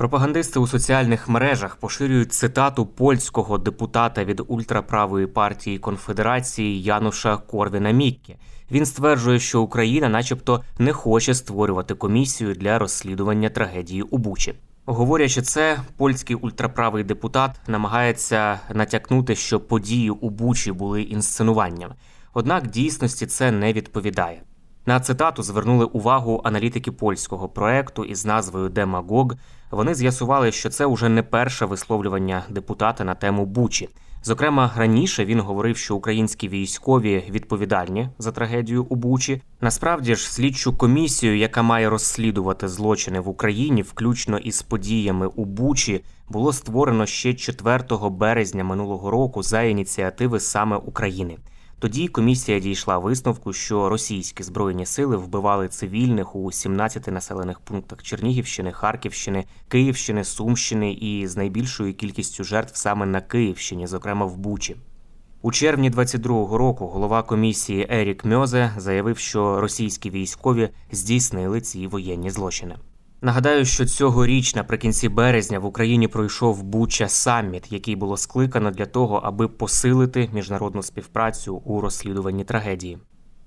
Пропагандисти у соціальних мережах поширюють цитату польського депутата від ультраправої партії Конфедерації Януша Корвіна Мікке. Він стверджує, що Україна, начебто, не хоче створювати комісію для розслідування трагедії у Бучі. Говорячи це, польський ультраправий депутат намагається натякнути, що події у Бучі були інсценуванням. Однак дійсності це не відповідає. На цитату звернули увагу аналітики польського проекту із назвою Демагог. Вони з'ясували, що це уже не перше висловлювання депутата на тему Бучі. Зокрема, раніше він говорив, що українські військові відповідальні за трагедію у Бучі. Насправді ж, слідчу комісію, яка має розслідувати злочини в Україні, включно із подіями у Бучі, було створено ще 4 березня минулого року за ініціативи саме України. Тоді комісія дійшла висновку, що російські збройні сили вбивали цивільних у 17 населених пунктах Чернігівщини, Харківщини, Київщини, Сумщини і з найбільшою кількістю жертв саме на Київщині, зокрема в Бучі. У червні 22-го року голова комісії Ерік Мьозе заявив, що російські військові здійснили ці воєнні злочини. Нагадаю, що цьогоріч наприкінці березня в Україні пройшов Буча саміт, який було скликано для того, аби посилити міжнародну співпрацю у розслідуванні трагедії.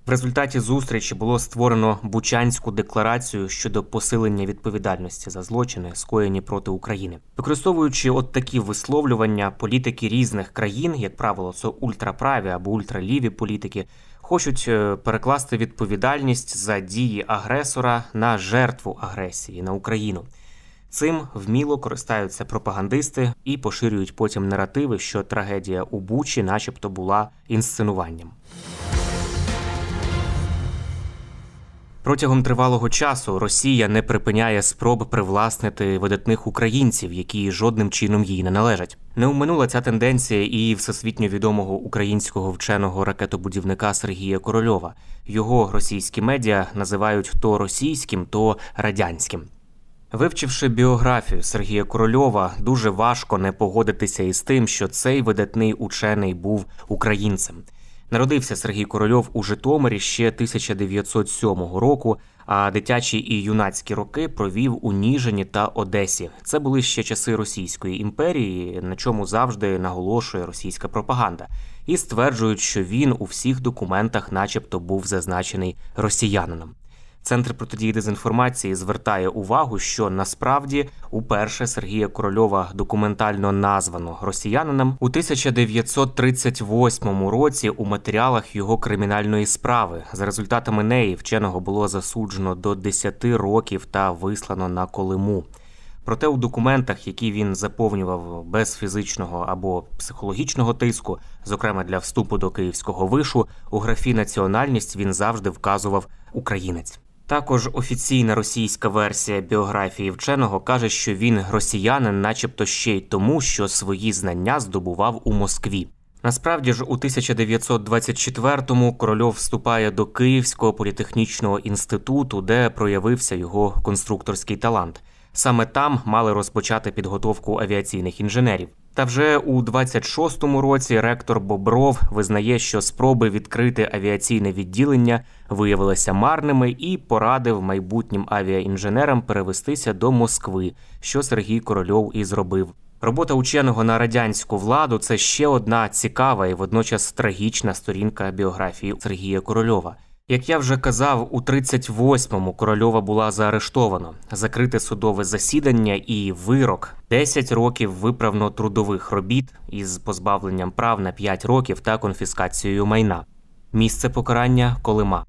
В результаті зустрічі було створено Бучанську декларацію щодо посилення відповідальності за злочини, скоєні проти України, використовуючи от такі висловлювання політики різних країн, як правило, це ультраправі або ультраліві політики, хочуть е, перекласти відповідальність за дії агресора на жертву агресії на Україну. Цим вміло користаються пропагандисти і поширюють потім наративи, що трагедія у Бучі, начебто, була інсценуванням. Протягом тривалого часу Росія не припиняє спроб привласнити видатних українців, які жодним чином їй не належать. Не уминула ця тенденція і всесвітньо відомого українського вченого ракетобудівника Сергія Корольова. Його російські медіа називають то російським, то радянським. Вивчивши біографію Сергія Корольова, дуже важко не погодитися із тим, що цей видатний учений був українцем. Народився Сергій Корольов у Житомирі ще 1907 року, а дитячі і юнацькі роки провів у Ніжині та Одесі. Це були ще часи Російської імперії, на чому завжди наголошує російська пропаганда, і стверджують, що він у всіх документах, начебто, був зазначений росіянином. Центр протидії дезінформації звертає увагу, що насправді уперше Сергія Корольова документально названо росіянином у 1938 році у матеріалах його кримінальної справи. За результатами неї вченого було засуджено до 10 років та вислано на Колиму. Проте у документах, які він заповнював без фізичного або психологічного тиску, зокрема для вступу до київського вишу, у графі національність він завжди вказував українець. Також офіційна російська версія біографії вченого каже, що він росіянин, начебто ще й тому, що свої знання здобував у Москві. Насправді ж, у 1924-му Корольов вступає до Київського політехнічного інституту, де проявився його конструкторський талант. Саме там мали розпочати підготовку авіаційних інженерів. Та вже у 26-му році ректор Бобров визнає, що спроби відкрити авіаційне відділення виявилися марними і порадив майбутнім авіаінженерам перевестися до Москви, що Сергій Корольов і зробив. Робота ученого на радянську владу це ще одна цікава і водночас трагічна сторінка біографії Сергія Корольова. Як я вже казав, у 38-му Корольова була заарештовано, закрите судове засідання і вирок 10 років виправно-трудових робіт із позбавленням прав на 5 років та конфіскацією майна. Місце покарання Колима.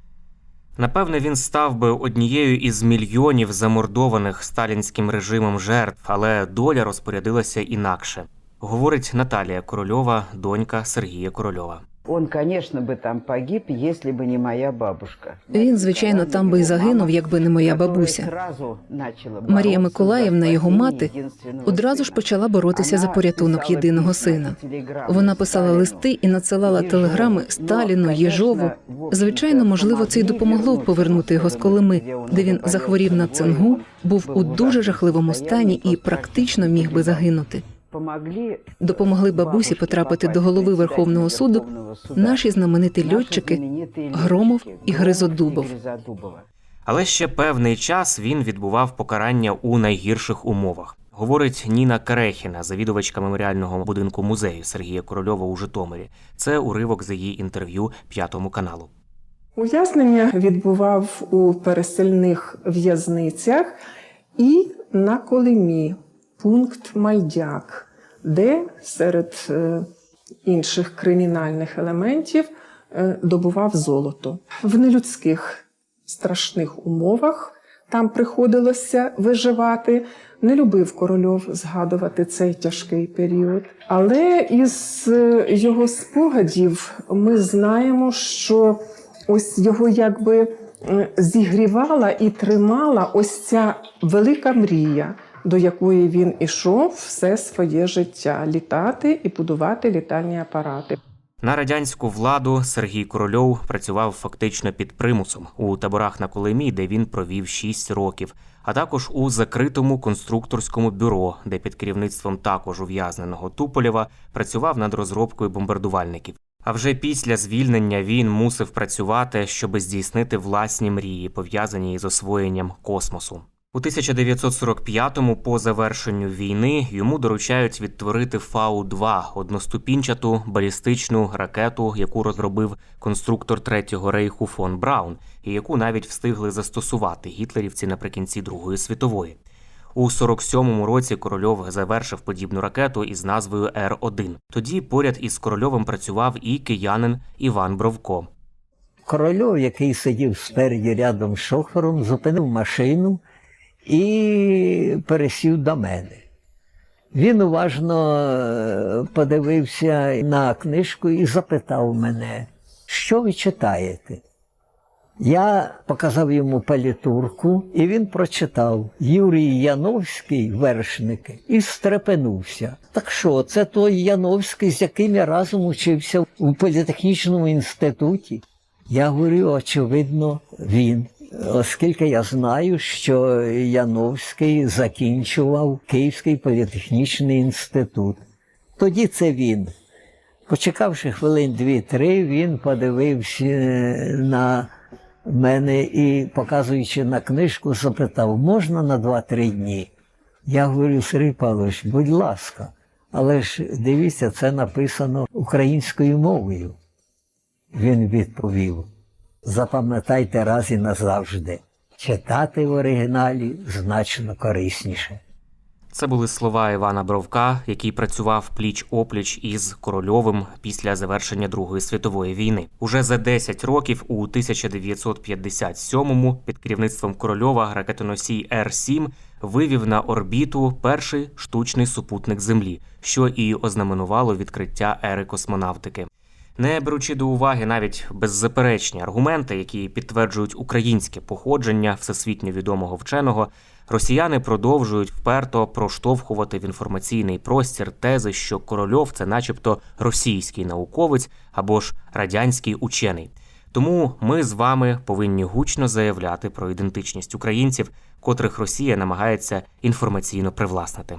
Напевне, він став би однією із мільйонів замордованих сталінським режимом жертв, але доля розпорядилася інакше. Говорить Наталія Корольова, донька Сергія Корольова. Он, конечно, бы там погиб, если бы не моя бабушка. Він, звичайно, там би і загинув, якби не моя бабуся. Марія Миколаївна, його мати, одразу ж почала боротися за порятунок єдиного сина. Вона писала листи і надсилала телеграми Сталіну, Єжову. Звичайно, можливо, це й допомогло повернути його з Колими, де він захворів на цингу, був у дуже жахливому стані і практично міг би загинути. Допомогли бабусі потрапити до голови Верховного суду наші знамениті льотчики Громов і Гризодубов. Але ще певний час він відбував покарання у найгірших умовах. Говорить Ніна Карехіна, завідувачка меморіального будинку музею Сергія Корольова у Житомирі. Це уривок з її інтерв'ю п'ятому каналу. Ув'язнення відбував у пересильних в'язницях і на Колимі, пункт Мальдяк, де серед е, інших кримінальних елементів е, добував золото. В нелюдських страшних умовах там приходилося виживати. Не любив корольов згадувати цей тяжкий період. Але із е, його спогадів ми знаємо, що ось його якби зігрівала і тримала ось ця велика мрія, до якої він ішов все своє життя літати і будувати літальні апарати. На радянську владу Сергій Корольов працював фактично під примусом у таборах на Колимі, де він провів 6 років, а також у закритому конструкторському бюро, де під керівництвом також ув'язненого Туполєва працював над розробкою бомбардувальників. А вже після звільнення він мусив працювати, щоби здійснити власні мрії, пов'язані із освоєнням космосу. У 1945-му, по завершенню війни, йому доручають відтворити Фау-2 – одноступінчату балістичну ракету, яку розробив конструктор Третього рейху фон Браун, і яку навіть встигли застосувати гітлерівці наприкінці Другої світової. У 47-му році Корольов завершив подібну ракету із назвою Р-1. Тоді поряд із Корольовим працював і киянин Іван Бровко. Корольов, який сидів спереді рядом з шофером, зупинив машину і пересів до мене. Він уважно е, подивився на книжку і запитав мене, що ви читаєте? Я показав йому палітурку, і він прочитав Юрій Яновський, вершник, і стрепенувся. Так що, це той Яновський, з яким я разом учився у політехнічному інституті? Я говорю, очевидно, він. Оскільки я знаю, що Яновський закінчував Київський політехнічний інститут. Тоді це він. Почекавши хвилин дві-три, він подивився на мене і, показуючи на книжку, запитав, можна на два-три дні? Я говорю, Сергій Павлович, будь ласка, але ж дивіться, це написано українською мовою. Він відповів: запам'ятайте раз і назавжди, читати в оригіналі значно корисніше. Це були слова Івана Бровка, який працював пліч опліч із Корольовим після завершення Другої світової війни. Уже за 10 років, у 1957-му, під керівництвом Корольова ракетоносій Р-7 вивів на орбіту перший штучний супутник Землі, що і ознаменувало відкриття ери космонавтики. Не беручи до уваги навіть беззаперечні аргументи, які підтверджують українське походження всесвітньо відомого вченого, росіяни продовжують вперто проштовхувати в інформаційний простір тези, що Корольов це, начебто, російський науковець або ж радянський учений. Тому ми з вами повинні гучно заявляти про ідентичність українців, котрих Росія намагається інформаційно привласнити.